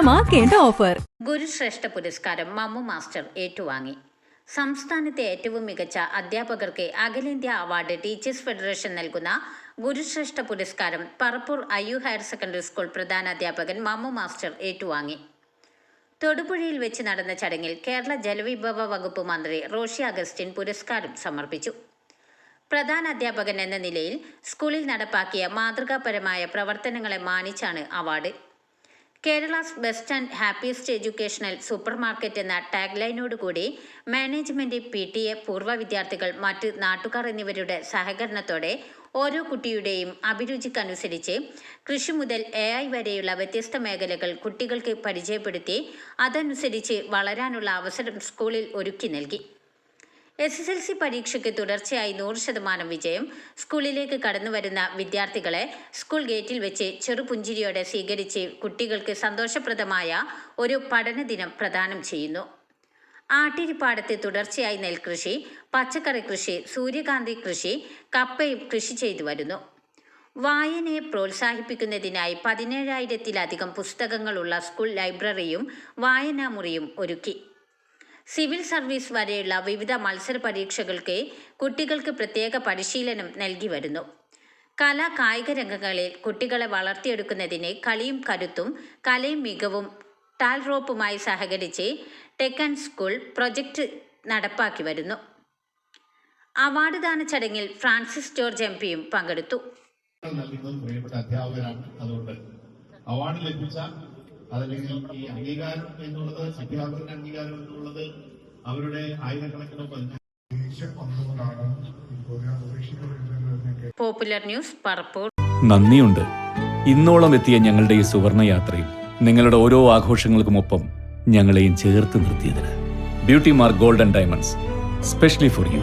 ആഘോഷമാക്കേണ്ട offer. Gurushreshta പുരസ്കാരം Mammu master ഏറ്റുവാങ്ങി. സംസ്ഥാനത്തെ ഏറ്റവും മികച്ച അധ്യാപകർക്ക് അഖിലേന്ത്യാ അവാർഡ് ടീച്ചേഴ്സ് ഫെഡറേഷൻ നൽകുന്ന ഗുരുശ്രേഷ്ഠ പുരസ്കാരം Parappur IU higher secondary school പ്രധാന അധ്യാപകൻ മമ്മു മാസ്റ്റർ ഏറ്റുവാങ്ങി. തൊടുപുഴയിൽ വെച്ച് നടന്ന ചടങ്ങിൽ കേരള ജലവിഭവ വകുപ്പ് മന്ത്രി റോഷി അഗസ്റ്റിൻ പുരസ്കാരം സമർപ്പിച്ചു. പ്രധാന അധ്യാപകൻ എന്ന നിലയിൽ സ്കൂളിൽ നടപ്പാക്കിയ മാതൃകാപരമായ പ്രവർത്തനങ്ങളെ മാനിച്ചാണ് award. Kerala's best and happiest educational super market എന്ന ടാഗ് ലൈനോടുകൂടി മാനേജ്മെന്റ് പി ടി എ പൂർവ വിദ്യാർത്ഥികൾ മറ്റ് നാട്ടുകാർ എന്നിവരുടെ സഹകരണത്തോടെ ഓരോ കുട്ടിയുടെയും അഭിരുചിക്കനുസരിച്ച് കൃഷി മുതൽ എ ഐ വരെയുള്ള വ്യത്യസ്ത മേഖലകൾ കുട്ടികൾക്ക് പരിചയപ്പെടുത്തി അതനുസരിച്ച് വളരാനുള്ള അവസരം സ്കൂളിൽ ഒരുക്കി നൽകി. എസ് എസ് എൽ സി പരീക്ഷയ്ക്ക് തുടർച്ചയായി നൂറ് ശതമാനം വിജയം. സ്കൂളിലേക്ക് കടന്നുവരുന്ന വിദ്യാർത്ഥികളെ സ്കൂൾ ഗേറ്റിൽ വെച്ച് ചെറുപുഞ്ചിരിയോടെ സ്വീകരിച്ച് കുട്ടികൾക്ക് സന്തോഷപ്രദമായ ഒരു പഠന ദിനം പ്രദാനം ചെയ്യുന്നു. ആട്ടിരിപ്പാടത്ത് തുടർച്ചയായി നെൽകൃഷി പച്ചക്കറി കൃഷി സൂര്യകാന്തി കൃഷി കപ്പയും കൃഷി ചെയ്തു വരുന്നു. വായനയെ പ്രോത്സാഹിപ്പിക്കുന്നതിനായി പതിനേഴായിരത്തിലധികം പുസ്തകങ്ങളുള്ള സ്കൂൾ ലൈബ്രറിയും വായനാമുറിയും ഒരുക്കി. സിവിൽ സർവീസ് വരെയുള്ള വിവിധ മത്സര പരീക്ഷകൾക്ക് കുട്ടികൾക്ക് പ്രത്യേക പരിശീലനം നൽകി വരുന്നു. കലാ കായിക രംഗങ്ങളിൽ കുട്ടികളെ വളർത്തിയെടുക്കുന്നതിന് കളിയും കരുത്തും കലയും മികവും ടാൽറോപ്പുമായി സഹകരിച്ച് ടെക്കൻ സ്കൂൾ പ്രൊജക്ട് നടപ്പാക്കി വരുന്നു. അവാർഡ് ദാന ചടങ്ങിൽ ഫ്രാൻസിസ് ജോർജ് എം പിയും പങ്കെടുത്തു. അവാർഡ് ലഭിച്ച അതല്ലെങ്കിൽ ഈ അംഗീകാരം എന്നുള്ളത് അധ്യാപകരുടെ അംഗീകാരം എന്നുള്ളത് അവരുടെ ആയിരക്കണക്കിന് പോപ്പുലർ ന്യൂസ് പറപ്പൂർ. നന്ദിയുണ്ട്. ഇന്നോളം എത്തിയ ഞങ്ങളുടെ ഈ സുവർണ യാത്രയിൽ നിങ്ങളുടെ ഓരോ ആഘോഷങ്ങൾക്കുമൊപ്പം ഞങ്ങളെയും ചേർത്ത് നിർത്തിയതിന്. Beauty mark golden diamonds specially for you.